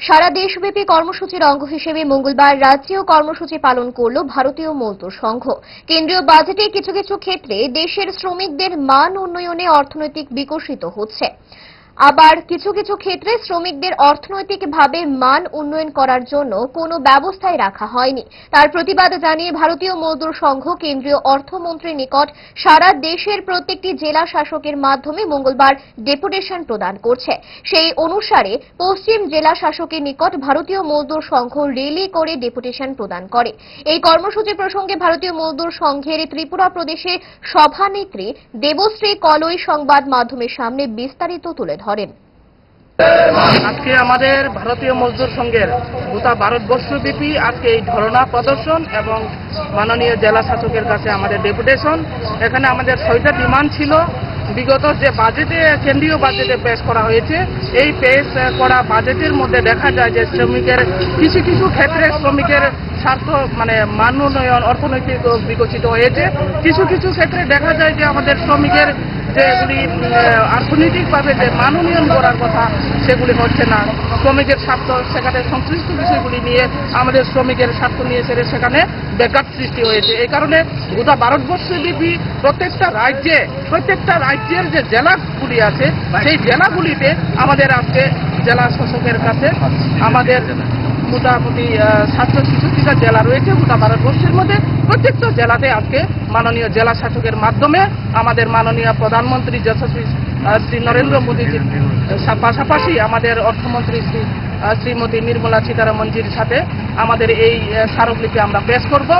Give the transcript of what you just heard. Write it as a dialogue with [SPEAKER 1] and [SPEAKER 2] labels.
[SPEAKER 1] সারা দেশব্যাপী কর্মসূচির অঙ্গ হিসেবে মঙ্গলবার রাজ্যেও কর্মসূচি পালন করল ভারতীয় মজদুর সংঘ। কেন্দ্রীয় বাজেটে কিছু কিছু ক্ষেত্রে দেশের শ্রমিকদের মান উন্নয়নে অর্থনৈতিক বিকশিত হচ্ছে। আবার কিছু কিছু ক্ষেত্রে শ্রমিকদের অর্থনৈতিকভাবে মান উন্নয়ন করার জন্য কোনো ব্যবস্থায় রাখা হয়নি। তার প্রতিবাদ জানিয়ে ভারতীয় মজদুর সংঘ কেন্দ্রীয় অর্থমন্ত্রীর নিকট সারা দেশের প্রত্যেকটি জেলা শাসকের মাধ্যমে মঙ্গলবার ডেপুটেশন প্রদান করছে। সেই অনুসারে পশ্চিম জেলা শাসকের নিকট ভারতীয় মজদুর সংঘ রেলি করে ডেপুটেশন প্রদান করে। এই কর্মসূচি প্রসঙ্গে ভারতীয় মজদুর সংঘের ত্রিপুরা প্রদেশে সভানেত্রী দেবশ্রী কলই সংবাদ মাধ্যমের সামনে বিস্তারিত তুলে ধরেন।
[SPEAKER 2] আজকে আমাদের ভারতীয় মজদুর সংঘের গোটা ভারতবর্ষব্যাপী আজকে এই ধরনা প্রদর্শন এবং মাননীয় জেলা শাসকের কাছে আমাদের ডেপুটেশন। এখানে আমাদের ছয়টা ডিমান্ড ছিল। বিগত যে বাজেটে, কেন্দ্রীয় বাজেটে পেশ করা হয়েছে, এই পেশ করা বাজেটের মধ্যে দেখা যায় যে শ্রমিকের, কিছু কিছু ক্ষেত্রে শ্রমিকের স্বার্থ মানে মান উন্নয়ন অর্থনৈতিক বিকশিত হয়েছে। কিছু কিছু ক্ষেত্রে দেখা যায় যে আমাদের শ্রমিকের যেগুলি অর্থনৈতিকভাবে যে মান উন্নয়ন করার কথা, সেগুলি হচ্ছে না। শ্রমিকের স্বার্থ, সেখানে সংশ্লিষ্ট বিষয়গুলি নিয়ে আমাদের শ্রমিকের স্বার্থ নিয়ে সেটা সেখানে ব্যাঘাত সৃষ্টি হয়েছে। এই কারণে গোটা ভারতবর্ষব্যাপী প্রত্যেকটা রাজ্যে, প্রত্যেকটা রাজ্যের যে জেলাগুলি আছে, সেই জেলাগুলিতে আমাদের আজকে জেলা শাসকের কাছে আমাদের মোটামুটি সাতশো ছেষট্টিটা জেলা রয়েছে গোটা ভারতবর্ষের মধ্যে। প্রত্যেকটা জেলাতে আজকে মাননীয় জেলা শাসকের মাধ্যমে আমাদের মাননীয় প্রধানমন্ত্রী যশস্বী শ্রী নরেন্দ্র মোদীজির পাশাপাশি আমাদের অর্থমন্ত্রী শ্রী শ্রীমতী নির্মলা সীতারামনজির সাথে আমাদের এই স্মারকলিপি আমরা পেশ করব।